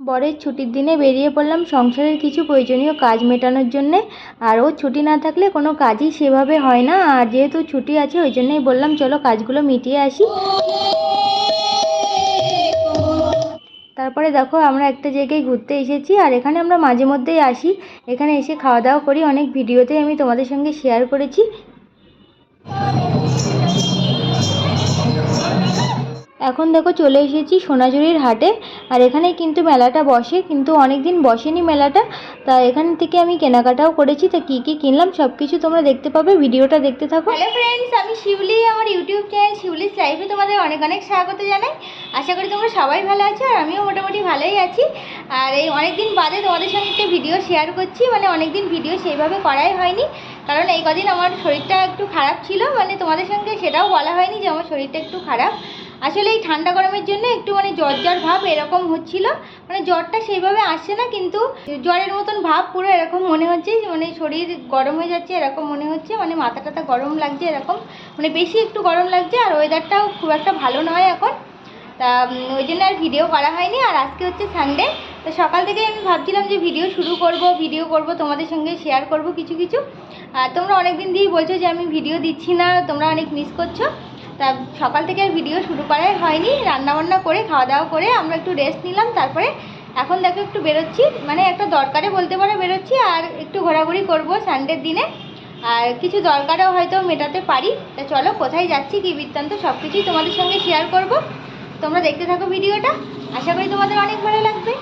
বরের ছুটির দিনে বেরিয়ে পড়লাম সংসারের কিছু প্রয়োজনীয় কাজ মেটানোর জন্যে। আর ওর ছুটি না থাকলে কোনো কাজই সেভাবে হয় না। আর যেহেতু ছুটি আছে, ওই জন্যই বললাম, চলো কাজগুলো মিটিয়ে আসি। তারপরে দেখো, আমরা একটা জায়গায় ঘুরতে এসেছি আর এখানে আমরা মাঝে মধ্যেই আসি। এখানে এসে খাওয়া দাওয়া করি। অনেক ভিডিওতেই আমি তোমাদের সঙ্গে শেয়ার করেছি। এখন দেখো চলে এসেছি সোনাঝুরির হাটে, আর এখানে কিন্তু মেলাটা বসে, কিন্তু অনেক দিন বসেনি মেলাটা, তা এখান থেকে আমি কেনাকাটাও করেছি, তা কী কী কিনলাম সব কিছু তোমরা দেখতে পাবে, ভিডিওটা দেখতে থাকো। হ্যালো ফ্রেন্ডস আমি শিউলি, আমার ইউটিউব চ্যানেল শিউলিস লাইফে তোমাদের অনেক অনেক স্বাগত জানাই। আশা করি তোমরা সবাই ভালো আছো, আর আমিও মোটামুটি ভালোই আছি। আর এই অনেক দিন বাদে তোমাদের সঙ্গে একটা ভিডিও শেয়ার করছি মানে অনেক দিন ভিডিও সেইভাবে করাই হয়নি, কারণ এই কদিন আমার শরীরটা একটু খারাপ ছিল মানে তোমাদের সঙ্গে সেটাও বলা হয়নি যে আমার শরীরটা একটু খারাপ। আসলে এই ঠান্ডা গরমের জন্য একটু মানে জ্বর জ্বর ভাব এরকম হচ্ছিল। মানে জ্বরটা সেইভাবে আসছে না, কিন্তু জ্বরের মতন ভাব পুরো এরকম মনে হচ্ছে মানে শরীর গরম হয়ে যাচ্ছে এরকম মনে হচ্ছে মানে মাথা টাথা গরম লাগছে এরকম। মানে বেশি একটু গরম লাগছে আর ওয়েদারটাও খুব একটা ভালো নয় এখন। তা ওই জন্য আর ভিডিও করা হয়নি। আর আজকে হচ্ছে সানডে তো সকাল থেকে আমি ভাবছিলাম যে ভিডিও শুরু করব ভিডিও করব, তোমাদের সঙ্গে শেয়ার করব কিছু কিছু। আর তোমরা অনেক দিন দিয়েই বলছো যে আমি ভিডিও দিচ্ছি না, তোমরা অনেক মিস করছ। তা সকাল থেকে আর ভিডিও শুরু করাই হয়নি। রান্নাবান্না করে খাওয়া দাওয়া করে আমরা একটু রেস্ট নিলাম, তারপরে এখন দেখো একটু বেরোচ্ছি। মানে একটা দরকারে বলতে পারো বেরোচ্ছি আর একটু ঘোরাঘুরি করব সানডের দিনে। আর কিছু দরকারও হয়তো মেটাতে পারি। তা চলো কোথায় যাচ্ছি, কী বৃত্তান্ত সব কিছুই তোমাদের সঙ্গে শেয়ার করব। তোমরা দেখতে থাকো ভিডিওটা। আশা করি তোমাদের অনেক ভালো লাগবে।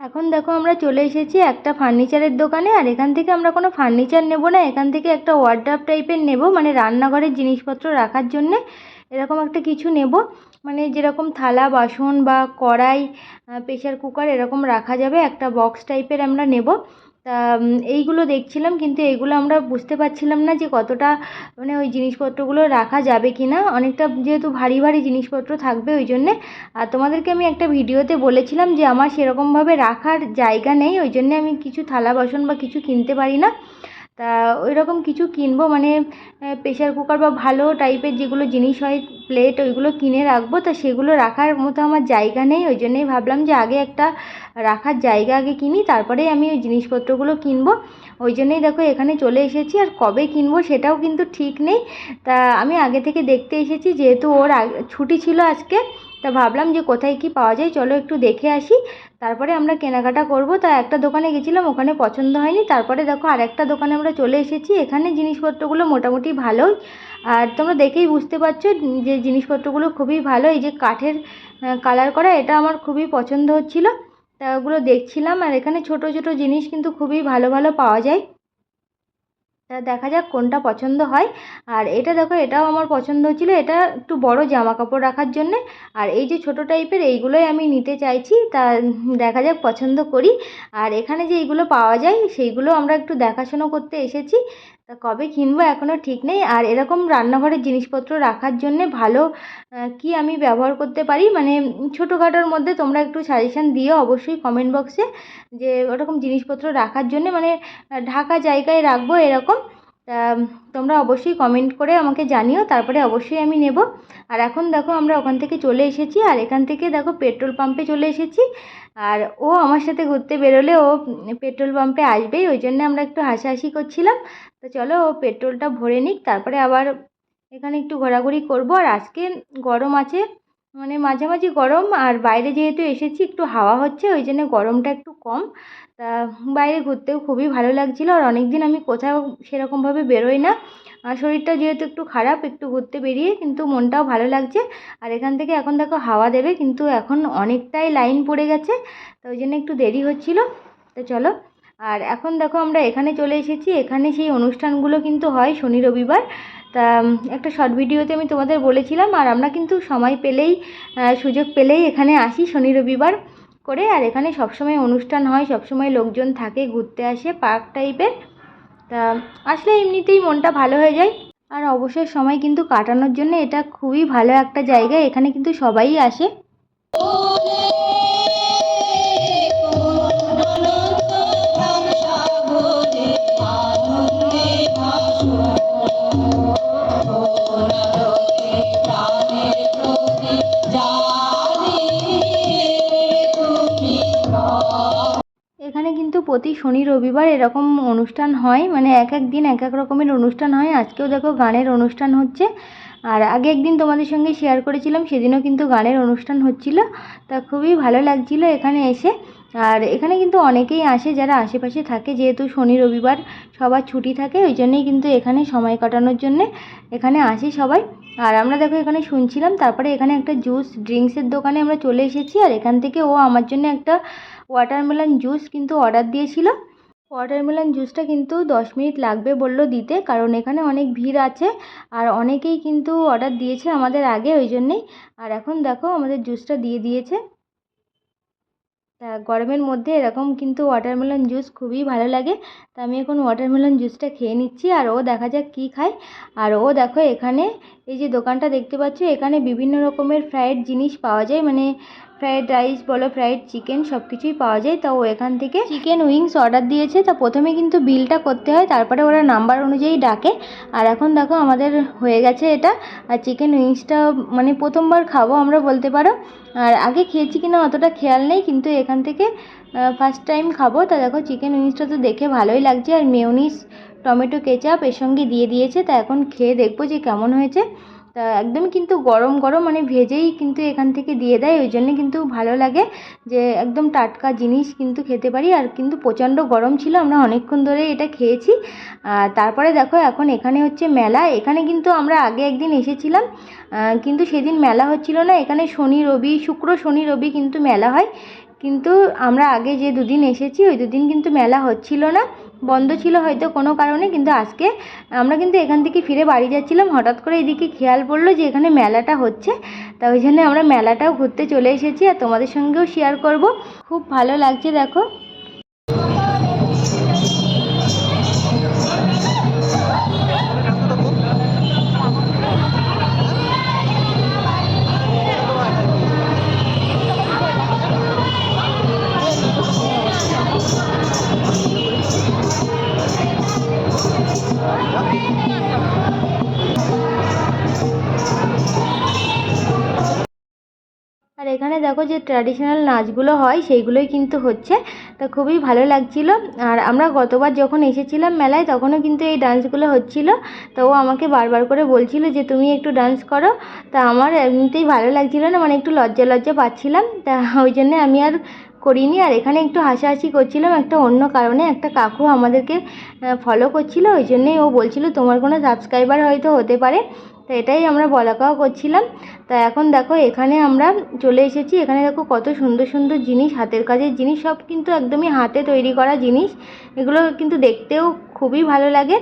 এখন দেখো আমরা চলে এসেছি একটা ফার্নিচারের দোকানে, আর এখান থেকে আমরা কোনো ফার্নিচার নেব না। এখান থেকে একটা ওয়ার্ড্রাপ টাইপের নেব মানে রান্নাঘরের জিনিসপত্র রাখার জন্যে এরকম একটা কিছু নেব। মানে যেরকম থালা, বাসন বা কড়াই প্রেশার কুকার এরকম রাখা যাবে। একটা বক্স টাইপের আমরা নেব। তা এইগুলো দেখছিলাম কিন্তু এইগুলো আমরা বুঝতে পারছিলাম না যে কতটা মানে ওই জিনিসপত্রগুলো রাখা যাবে কি না অনেকটা যেহেতু ভারী ভারী জিনিসপত্র থাকবে ওই জন্যে। আর তোমাদেরকে আমি একটা ভিডিওতে বলেছিলাম যে আমার সেরকমভাবে রাখার জায়গা নেই, ওই জন্যে আমি কিছু থালা বাসন বা কিছু কিনতে পারি না। তা ওই রকম কিছু কিনবো মানে প্রেশার কুকার বা ভালো টাইপের যেগুলো জিনিস হয় প্লেট ওইগুলো কিনে রাখব। তা, সেগুলো রাখার মতো আমার জায়গা নেই, ওই জন্যই ভাবলাম যে আগে একটা রাখার জায়গা আগে কিনি তারপরেই আমি ওই জিনিসপত্রগুলো কিনবো। ওই জন্যই দেখো এখানে চলে এসেছি, আর কবে কিনবো সেটাও কিন্তু ঠিক নেই। তা আমি আগে থেকে দেখতে এসেছি, যেহেতু ওর ছুটি ছিল আজকে, তা ভাবলাম যে কোথায় কি পাওয়া যায়, চলো একটু দেখে আসি। তারপরে আমরা কেনাকাটা করব, তা একটা দোকানে গেছিলাম, ওখানে পছন্দ হয়নি, তারপরে দেখো আরেকটা দোকানে আমরা চলে এসেছি, এখানে জিনিসপত্রগুলো মোটামুটি ভালোই। আর তোমরা দেখেই বুঝতে পারছ যে জিনিসপত্রগুলো খুবই ভালো, এই যে কাঠের কালার করা, এটা আমার খুবই পছন্দ হচ্ছিল। তা ওগুলো দেখছিলাম আর এখানে ছোট ছোট জিনিস কিন্তু খুবই ভালো ভালো পাওয়া যায়। তা দেখা যাক কোনটা পছন্দ হয়। আর এটা দেখো, এটাও আমার পছন্দ হচ্ছিল। এটা একটু বড় জামা কাপড় রাখার জন্যে। আর এই যে ছোট টাইপের এইগুলোই আমি নিতে চাইছি। তা দেখা যাক পছন্দ করি। আর এখানে যে এইগুলো পাওয়া যায়, সেইগুলো আমরা একটু দেখাশোনা করতে এসেছি। তা কবে কিনবো এখনও ঠিক নেই। আর এরকম রান্নাঘরের জিনিসপত্র রাখার জন্যে ভালো কি আমি ব্যবহার করতে পারি? মানে ছোটোখাটোর মধ্যে তোমরা একটু সাজেশান দিও অবশ্যই কমেন্ট বক্সে যে ওরকম জিনিসপত্র রাখার জন্যে। মানে ঢাকা জায়গায় রাখব এরকম। তোমরা অবশ্যই কমেন্ট করে আমাকে জানিও, তারপরে অবশ্যই আমি নেব। আর এখন দেখো আমরা ওখান থেকে চলে এসেছি, আর এখান থেকে দেখো পেট্রোল পাম্পে চলে এসেছি। আর ও আমার সাথে ঘুরতে বেরোলে ও পেট্রোল পাম্পে আসবেই, ওই জন্য আমরা একটু হাসাহাসি করছিলাম। তো চলো পেট্রোলটা ভরে নিক, তারপরে আবার এখানে একটু ঘোরাঘুরি করব। আর আজকে গরম আছে মানে মাঝামাঝি গরম, আর বাইরে যেহেতু এসেছি একটু হাওয়া হচ্ছে, ওই জন্য গরমটা একটু কম। তা বাইরে ঘুরতেও খুবই ভালো লাগছিল, আর অনেক দিন আমি কোথাও সেরকমভাবে বেরোই না। আর শরীরটা যেহেতু একটু খারাপ, একটু ঘুরতে বেরিয়ে কিন্তু মনটাও ভালো লাগছে। আর এখান থেকে এখন দেখো হাওয়া দেবে, কিন্তু এখন অনেকটাই লাইন পড়ে গেছে, তো ওই জন্য একটু দেরি হচ্ছিল। তো চলো আর এখন দেখো আমরা এখানে চলে এসেছি। এখানে সেই অনুষ্ঠানগুলো কিন্তু হয় শনি রবিবার। তা একটা শর্ট ভিডিওতে আমি তোমাদের বলেছিলাম, আর আমরা কিন্তু সময় পেলেই সুযোগ পেলেই এখানে আসি শনি রবিবার করে। আর এখানে সবসময় অনুষ্ঠান হয়, সবসময় লোকজন থাকে, ঘুরতে আসে পার্ক টাইপের তা, আসলে এমনিতেই মনটা ভালো হয়ে যায়। আর অবসর সময় কিন্তু কাটানোর জন্য এটা খুবই ভালো একটা জায়গা। এখানে কিন্তু সবাই আসে। প্রতি শনি রবিবার এরকম অনুষ্ঠান হয় মানে এক এক দিন এক এক রকমের অনুষ্ঠান হয়। আজকেও দেখো গানের অনুষ্ঠান হচ্ছে। আর আগে একদিন তোমাদের সঙ্গে শেয়ার করেছিলাম, সেদিনও কিন্তু গানের অনুষ্ঠান হচ্ছিল। তা খুবই ভালো লাগছিল এখানে এসে। আর এখানে কিন্তু অনেকেই আসে যারা আশেপাশে থাকে, যেহেতু শনি, রবিবার সবার ছুটি থাকে, ওই জন্যেই কিন্তু এখানে সময় কাটানোর জন্যে এখানে আসি সবাই। আর আমরা দেখো এখানে শুনছিলাম, তারপরে এখানে একটা জুস ড্রিঙ্কসের দোকানে আমরা চলে এসেছি, আর এখান থেকে ও আমার জন্য একটা ওয়াটারমেলন জুস কিন্তু অর্ডার দিয়েছিল। ওয়াটারমেলন জুসটা কিন্তু দশ মিনিট লাগবে বলল দিতে, কারণ এখানে অনেক ভিড় আছে, আর অনেকেই কিন্তু অর্ডার দিয়েছে আমাদের আগে, ওই জন্যেই। আর এখন দেখো আমাদের জুসটা দিয়ে দিয়েছে। তা গরমের মধ্যে এরকম কিন্তু ওয়াটারমেলন জুস খুবই ভালো লাগে। তা আমি এখন ওয়াটারমেলন জুসটা খেয়ে নিচ্ছি আর ও দেখা যাক কী খায়। আর ও দেখো এখানে এই যে দোকানটা দেখতে পাচ্ছ, এখানে বিভিন্ন রকমের ফ্রায়েড জিনিস পাওয়া যায় মানে ফ্রায়েড রাইস বলো ফ্রায়েড চিকেন সব কিছুই পাওয়া যায়। তা ও এখান থেকে চিকেন উইংস অর্ডার দিয়েছে। তা প্রথমে কিন্তু বিলটা করতে হয়, তারপরে ওরা নাম্বার অনুযায়ী ডাকে। আর এখন দেখো আমাদের হয়ে গেছে এটা। আর চিকেন উইংসটা মানে প্রথমবার খাব আমরা বলতে পারো। আর আগে খেয়েছি কিনা অতটা খেয়াল নেই, কিন্তু এখান থেকে ফার্স্ট টাইম খাব। তা দেখো চিকেন উইংসটা তো দেখে ভালোই লাগছে। আর মেয়োনিজ টমেটো কেচাপ এর সঙ্গে দিয়ে দিয়েছে, তা এখন খেয়ে দেখব যে কেমন হয়েছে। তা একদম কিন্তু গরম গরম মানে ভেজেই কিন্তু এখান থেকে দিয়ে দেয়, ওই জন্যে কিন্তু ভালো লাগে যে একদম টাটকা জিনিস কিন্তু খেতে পারি। আর কিন্তু প্রচণ্ড গরম ছিল, আমরা অনেকক্ষণ ধরে এটা খেয়েছি। তারপরে দেখো এখন এখানে হচ্ছে মেলা, এখানে কিন্তু আমরা আগে একদিন এসেছিলাম কিন্তু সেদিন মেলা হচ্ছিল না, এখানে শনি রবি, শুক্র শনি রবি কিন্তু মেলা হয়। কিন্তু আমরা আগে যে দুদিন এসেছি, ওই দুদিন কিন্তু মেলা হচ্ছিল না। বন্ধ ছিল হয়তো কোনো কারণে, কিন্তু আজকে আমরা কিন্তু এখান থেকে ফিরে বাড়ি যাচ্ছিলাম। হঠাৎ করে এদিকে খেয়াল পড়ল যে এখানে মেলাটা হচ্ছে। তা ওই জন্য আমরা মেলাটাও ঘুরতে চলে এসেছি আর তোমাদের সঙ্গেও শেয়ার করব। খুব ভালো লাগছে, দেখো। আর এখানে দেখো যে ট্র্যাডিশনাল নাচগুলো হয়, সেইগুলোই কিন্তু হচ্ছে। তা খুবই ভালো লাগছিল। আর আমরা গতবার যখন এসেছিলাম মেলায়, তখনও কিন্তু এই ডান্সগুলো হচ্ছিল। তো ও আমাকে বারবার করে বলছিল যে, তুমি একটু ডান্স করো। তা আমার এমনিতেই ভালো লাগছিল না মানে একটু লজ্জা লজ্জা পাচ্ছিলাম। তা ওই জন্যে আমি আর করিনি, আর এখানে একটু হাসাহাসি করছিলাম। একটা অন্য কারণে একটা কাকু আমাদেরকে ফলো করছিল, ওই জন্যেই ও বলছিল, তোমার কোনো সাবস্ক্রাইবার হয়তো হতে পারে। তো এটাই আমরা বলা কওয়া করছিলাম। তা এখন দেখো, এখানে আমরা চলে এসেছি। এখানে দেখো কত সুন্দর সুন্দর জিনিস, হাতের কাজের জিনিস, সব কিন্তু একদমই হাতে তৈরি করা জিনিস। এগুলো কিন্তু দেখতেও খুবই ভালো লাগে।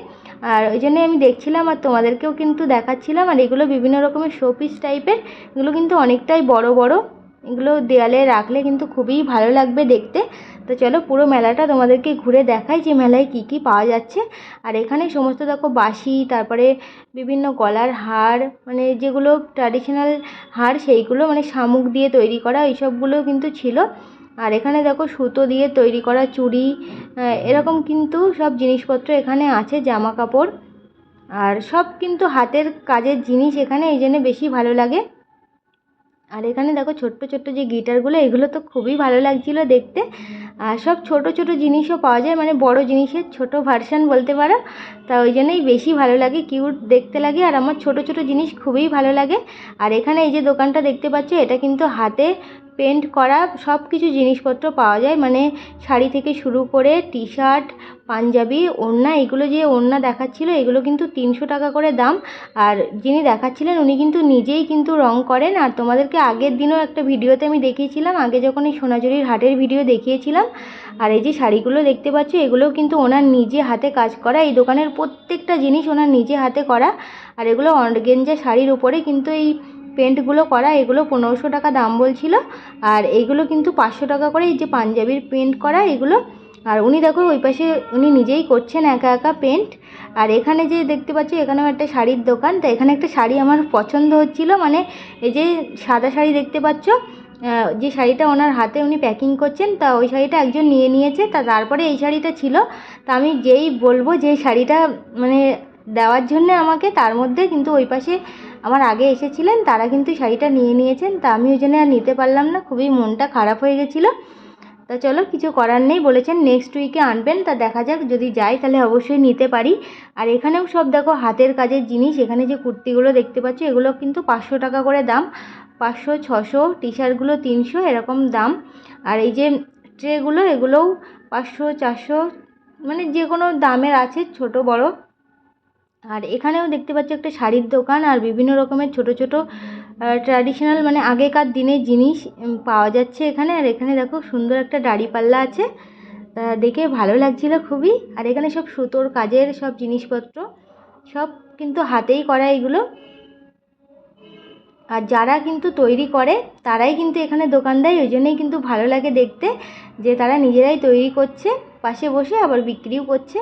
আর ওই জন্যই আমি দেখছিলাম, আর তোমাদেরকেও কিন্তু দেখাচ্ছিলাম। আর এগুলো বিভিন্ন রকমের শোপিস টাইপের এগুলো কিন্তু অনেকটাই বড় বড়। এগুলো দেয়ালে রাখলে কিন্তু খুবই ভালো লাগবে দেখতে। তো চলো পুরো মেলাটা তোমাদেরকে ঘুরে দেখাই যে মেলায় কী কী পাওয়া যাচ্ছে। আর এখানে সমস্ত দেখো বাঁশি, তারপরে বিভিন্ন গলার হার মানে যেগুলো ট্র্যাডিশনাল হার সেইগুলো মানে শামুক দিয়ে তৈরি করা এইসবগুলো কিন্তু ছিল। আর এখানে দেখো সুতো দিয়ে তৈরি করা চুড়ি এরকম কিন্তু সব জিনিসপত্র এখানে আছে, জামা কাপড়। আর সব কিন্তু হাতের কাজের জিনিস এখানে, এই জন্যে বেশি ভালো লাগে। আর এখানে দেখো ছোট্ট ছোট্ট যে গিটারগুলো এগুলো তো খুবই ভালো লাগছিল দেখতে। আর সব ছোট ছোট জিনিসও পাওয়া যায় মানে বড় জিনিসের ছোট ভার্সান বলতে পারো। তা ওই জন্যই বেশি ভালো লাগে কিউট দেখতে লাগে, আর আমার ছোট ছোট জিনিস খুবই ভালো লাগে। আর এখানে এই যে দোকানটা দেখতে পাচ্ছ, এটা কিন্তু হাতে পেন্ট করা সব কিছু জিনিসপত্র পাওয়া যায়। মানে শাড়ি থেকে শুরু করে টি শার্ট পাঞ্জাবি, ওড়না, এগুলো যে ওড়না দেখাচ্ছিলো, এগুলো কিন্তু তিনশো টাকা করে দাম। আর যিনি দেখাচ্ছিলেন, উনি কিন্তু নিজেই কিন্তু রং করেন। আর তোমাদেরকে আগের দিনও একটা ভিডিওতে আমি দেখিয়েছিলাম, আগে যখন এই সোনাঝুরির হাটের ভিডিও দেখিয়েছিলাম, আর এই যে শাড়িগুলো দেখতে পাচ্ছ, এগুলোও কিন্তু ওনার নিজে হাতে কাজ করা। এই দোকানের প্রত্যেকটা জিনিস ওনার নিজে হাতে করা। আর এগুলো অর্গেঞ্জা শাড়ির উপরে কিন্তু এই পেন্টগুলো করা, এগুলো পনেরোশো টাকা দাম বলছিল। আর এইগুলো কিন্তু পাঁচশো টাকা করে এই যে পাঞ্জাবির পেন্ট করা, এগুলো। আর উনি দেখো, ওই পাশে উনি নিজেই করছেন একা একা পেন্ট। আর এখানে যে দেখতে পাচ্ছি, এখানেও একটা শাড়ির দোকান। তা এখানে একটা শাড়ি আমার পছন্দ হচ্ছিল মানে এই যে সাদা শাড়ি দেখতে পাচ্ছ যে শাড়িটা ওনার হাতে উনি প্যাকিং করছেন, তা ওই শাড়িটা একজন নিয়ে নিয়েছে। তা তারপরে এই শাড়িটা ছিল। তা আমি যেই বলব যে শাড়িটা মানে দেওয়ার জন্যে আমাকে, তার মধ্যে কিন্তু ওই পাশে আমার আগে এসেছিলেন, তারা কিন্তু শাড়িটা নিয়ে নিয়েছেন, তা আমি ওই জন্য আর নিতে পারলাম না, খুবই মনটা খারাপ হয়ে গেছিল। তা চলো, কিছু করার নেই, বলেছেন নেক্সট উইকে আনবেন, তা দেখা যাক, যদি যাই তাহলে অবশ্যই নিতে পারি। আর এখানেও সব দেখো, হাতের কাজের জিনিস, এখানে যে কুর্তিগুলো দেখতে পাচ্ছ, এগুলো কিন্তু পাঁচশো টাকা করে দাম, পাঁচশো, ছশো টি শার্টগুলো তিনশো, এরকম দাম। আর এই যে ট্রেগুলো এগুলোও পাঁচশো, চারশো মানে যে কোনো দামের আছে, ছোট, বড়। আর এখানেও দেখতে পাচ্ছ একটা শাড়ির দোকান আর বিভিন্ন রকমের ছোট ছোট ট্র্যাডিশনাল মানে আগেকার দিনের জিনিস পাওয়া যাচ্ছে এখানে। আর এখানে দেখো সুন্দর একটা দাড়িপাল্লা আছে। দেখে ভালো লাগছিল খুবই। আর এখানে সব সুতোর কাজের সব জিনিসপত্র, সব কিন্তু হাতেই করা এগুলো। আর যারা কিন্তু তৈরি করে, তারাই কিন্তু এখানে দোকান দেয়। ওই জন্যই কিন্তু ভালো লাগে দেখতে যে তারা নিজেরাই তৈরি করছে, পাশে বসে আবার বিক্রিও করছে।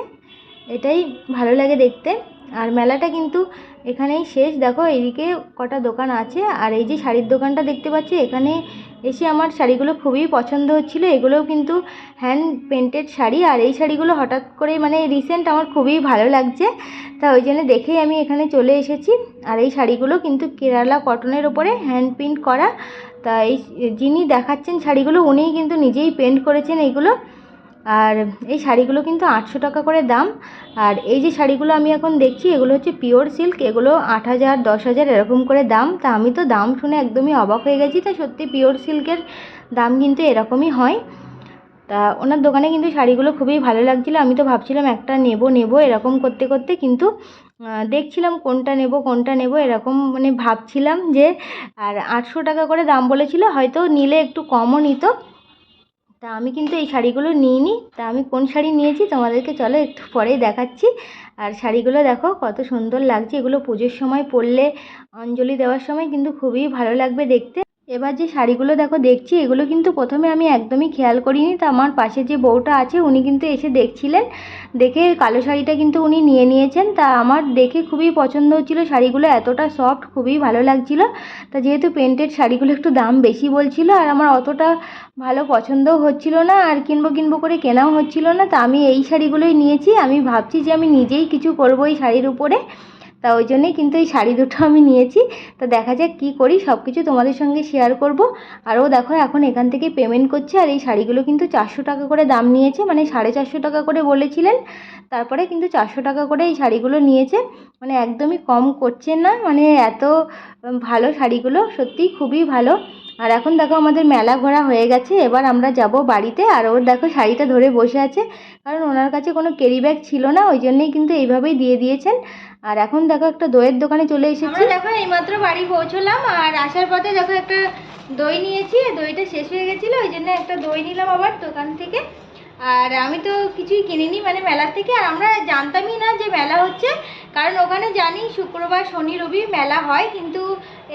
এটাই ভালো লাগে দেখতে। আর মেলাটা কিন্তু এখানেই শেষ। দেখো, এইদিকে কটা দোকান আছে। আর এই যে শাড়ির দোকানটা দেখতে পাচ্ছি, এখানে এসে আমার শাড়িগুলো খুবই পছন্দ হচ্ছিল। এগুলোও কিন্তু হ্যান্ড পেন্টেড শাড়ি। আর এই শাড়িগুলো হঠাৎ করে মানে রিসেন্ট আমার খুবই ভালো লাগছে। তা ওই জন্য দেখেই আমি এখানে চলে এসেছি। আর এই শাড়িগুলো কিন্তু কেরালা কটনের ওপরে হ্যান্ড প্রিন্ট করা। তা এই যিনি দেখাচ্ছেন শাড়িগুলো, উনিই কিন্তু নিজেই পেন্ট করেছেন এইগুলো আর এই শাড়িগুলো কিন্তু আটশো টাকা করে দাম। আর এই যে শাড়িগুলো আমি এখন দেখছি, এগুলো হচ্ছে পিওর সিল্ক এগুলো আট হাজার, দশ হাজার এরকম করে দাম। তা আমি তো দাম শুনে একদমই অবাক হয়ে গেছি তা সত্যি পিওর সিল্কের দাম কিন্তু এরকমই হয়। তা ওনার দোকানে কিন্তু শাড়িগুলো খুবই ভালো লাগছিল, আমি তো ভাবছিলাম একটা নেব নেব এরকম করতে করতে, কিন্তু দেখছিলাম কোনটা নেব কোনটা নেব এরকম মানে ভাবছিলাম যে, আর আটশো টাকা করে দাম বলেছিল, হয়তো নিলে একটু কমও নিত। তা আমি কিন্তু এই শাড়িগুলো নিইনি, তা আমি কোন শাড়ি নিয়েছি তোমাদেরকে চলো একটু পরেই দেখাচ্ছি। আর শাড়িগুলো দেখো কত সুন্দর লাগছে, এগুলো পুজোর সময় পরলে অঞ্জলি দেওয়ার সময় কিন্তু খুবই ভালো লাগবে দেখতে। এবার যে শাড়িগুলো দেখো, দেখছি, এগুলো কিন্তু প্রথমে আমি একদমই খেয়াল করিনি। তা আমার পাশে যে বউটা আছে, উনি কিন্তু এসে দেখছিলেন। দেখে কালো শাড়িটা কিন্তু উনি নিয়ে নিয়েছেন। তা আমার দেখে খুবই পছন্দ হচ্ছিল। শাড়িগুলো এতটা সফট খুবই ভালো লাগছিল। তা যেহেতু প্রিন্টেড শাড়িগুলো একটু দাম বেশি বলছিল, আর আমার অতটা ভালো পছন্দও হচ্ছিল না, আর কিনবো কিনবো করে কেনাও হচ্ছিল না। তা আমি এই শাড়িগুলোই নিয়েছি। আমি ভাবছি যে আমি নিজেই কিছু করব এই শাড়ির উপরে। তা ওই জন্যেই কিন্তু এই শাড়ি দুটো আমি নিয়েছি। তো দেখা যাক কি করি সব কিছু তোমাদের সঙ্গে শেয়ার করব। আর ও দেখো এখন এখান থেকে পেমেন্ট করছে আর এই শাড়িগুলো কিন্তু চারশো টাকা করে দাম নিয়েছে মানে সাড়ে চারশো টাকা করে বলেছিলেন। তারপরে কিন্তু চারশো টাকা করে এই শাড়িগুলো নিয়েছে। মানে একদমই কম করছে না মানে এত ভালো শাড়িগুলো, সত্যিই খুবই ভালো। আর এখন দেখো আমাদের মেলা ঘোরা হয়ে গেছে, এবার আমরা যাব বাড়িতে। আর ওর দেখো শাড়িটা ধরে বসে আছে, কারণ ওনার কাছে কোনো ক্যারি ব্যাগ ছিল না, ওই জন্যেই কিন্তু এইভাবেই দিয়ে দিয়েছেন। আর এখন দেখো একটা দইয়ের দোকানে চলে এসেছি। দেখো এইমাত্র বাড়ি পৌঁছলাম, আর আসার পথে দেখো একটা দই নিয়েছি দইটা শেষ হয়ে গেছিল, ওই জন্য একটা দই নিলাম আবার দোকান থেকে। আর আমি তো কিছুই কিনিনি মানে মেলা থেকে, আর আমরা জানতামই না যে মেলা হচ্ছে, কারণ ওখানে জানি শুক্রবার, শনি, রবি মেলা হয়, কিন্তু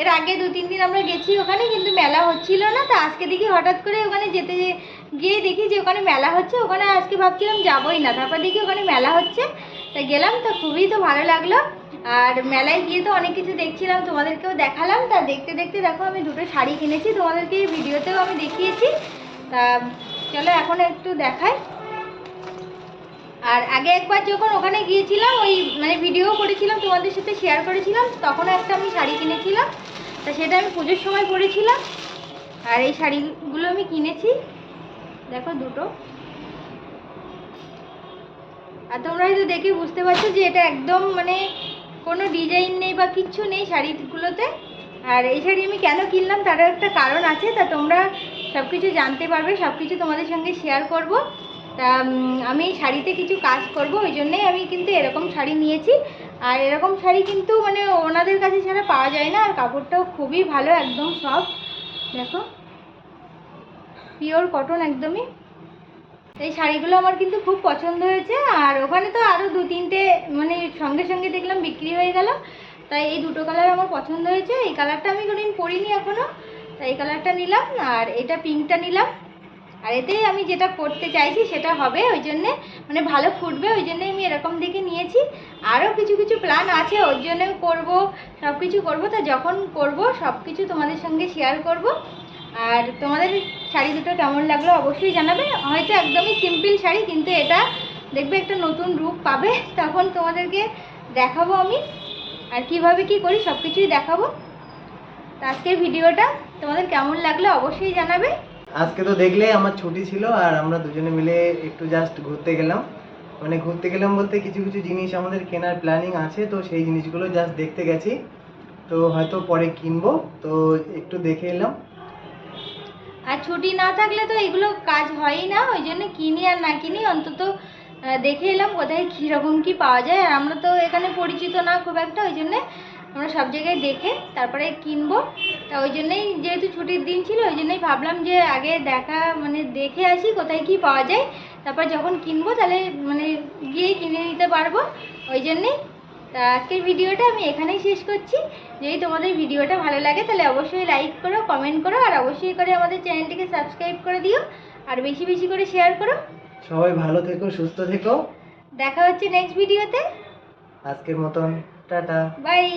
এর আগে দু, তিন দিন আমরা গেছি ওখানে, কিন্তু মেলা হচ্ছিল না। তো আজকে দেখি হঠাৎ করে ওখানে যেতে গিয়ে দেখি যে ওখানে মেলা হচ্ছে। ওখানে আজকে ভাবছিলাম যাবোই না। তারপর দেখি ওখানে মেলা হচ্ছে। তা গেলাম, তো খুবই তো ভালো লাগল। আর মেলায় গিয়ে তো অনেক কিছু দেখছিলাম, তোমাদেরকেও দেখালাম। তা দেখতে দেখতে দেখো, আমি দুটো শাড়ি কিনেছি। তোমাদেরকে ভিডিওতেও আমি দেখিয়েছি। তা চলো এখন একটু দেখাই। আর আগে একবার যখন ওখানে গিয়েছিলাম, ওই মানে ভিডিও করেছিলাম, তোমাদের সাথে শেয়ার করেছিলাম তখনও একটা আমি শাড়ি কিনেছিলাম। তা সেটা আমি পুজোর সময় পরেছিলাম। আর এই শাড়িগুলো আমি কিনেছি। দেখো দুটো। আর তোমরা হয়তো দেখে বুঝতে পারছ যে এটা একদম মানে কোনো ডিজাইন নেই বা কিচ্ছু নেই শাড়িগুলোতে। আর এই শাড়ি আমি কেন কিনলাম, তারও একটা কারণ আছে। তা তোমরা সব কিছু জানতে পারবে সব কিছু তোমাদের সঙ্গে শেয়ার করব। আমি শাড়িতে কিছু কাজ করব, ওই জন্যেই আমি কিন্তু এরকম শাড়ি নিয়েছি। আর এরকম শাড়ি কিন্তু মানে ওনাদের কাছে ছাড়া পাওয়া যায় না, আর কাপড়টাও খুবই ভালো, একদম সফট দেখো পিওর কটন একদমই। এই শাড়িগুলো আমার কিন্তু খুব পছন্দ হয়েছে, আর ওখানে তো আরও দু তিনটে মানে সঙ্গে সঙ্গে দেখলাম বিক্রি হয়ে গেল। তাই এই দুটো কালার আমার পছন্দ হয়েছে। এই কালারটা আমি কোনোদিন পরিনি এখনও তাই এই কালারটা নিলাম, আর এটা পিঙ্কটা নিলাম। আর এতেই আমি যেটা করতে চাইছি সেটা হবে ওই জন্যে মানে ভালো ফুটবে ওই জন্যে আমি এরকম দেখে নিয়েছি। আরও কিছু কিছু প্ল্যান আছে, ওর জন্য করব সব কিছু করব। তা যখন করব সব কিছু তোমাদের সঙ্গে শেয়ার করব। আর তোমাদের শাড়ি দুটো কেমন লাগল অবশ্যই জানাবে। হয়তো একদমই সিম্পল শাড়ি, কিন্তু এটা দেখবে একটা নতুন রূপ পাবে। তখন তোমাদেরকে দেখাবো আমি। আর কীভাবে কি করি সব কিছুই দেখাবো আজকের ভিডিওটা তোমাদের কেমন লাগল অবশ্যই জানাবে। আজকে তো দেখলে আমার ছুটি ছিল আর আমরা দুজনে মিলে একটু জাস্ট ঘুরতে গেলাম। মানে ঘুরতে গেলাম বলতে কিছু কিছু জিনিস আমাদের কেনার প্ল্যানিং আছে, তো সেই জিনিসগুলো জাস্ট দেখতে গেছি। তো হয়তো পরে কিনবো, তো একটু দেখে এলাম। আর ছুটি না থাকলে তো এগুলো কাজ হয়ই না, ওই জন্য কিনি আর না কিনি, অন্তত দেখে এলাম কোথায় কীরকম কি পাওয়া যায়। আর আমরা তো এখানে পরিচিত না খুব একটা, ওই জন্যে আমরা সব জায়গায় দেখে তারপরে কিনবো। তা ওই জন্যই যেহেতু ছুটির দিন ছিল ওই জন্যই ভাবলাম যে আগে দেখা মানে দেখে আসি কোথায় কি পাওয়া যায়। তারপর যখন কিনবো তাহলে মানে গিয়েই কিনে নিতে পারব। ওই জন্যেই তা আজকের ভিডিওটা আমি এখানেই শেষ করছি। যদি তোমাদের ভিডিওটা ভালো লাগে তাহলে অবশ্যই লাইক করো কমেন্ট করো আর অবশ্যই করে আমাদের চ্যানেলটিকে সাবস্ক্রাইব করে দিও। আর বেশি বেশি করে শেয়ার করো। সবাই ভালো থেকো সুস্থ থেকো। দেখা হচ্ছে নেক্সট ভিডিওতে আজকের মতন। Tata bye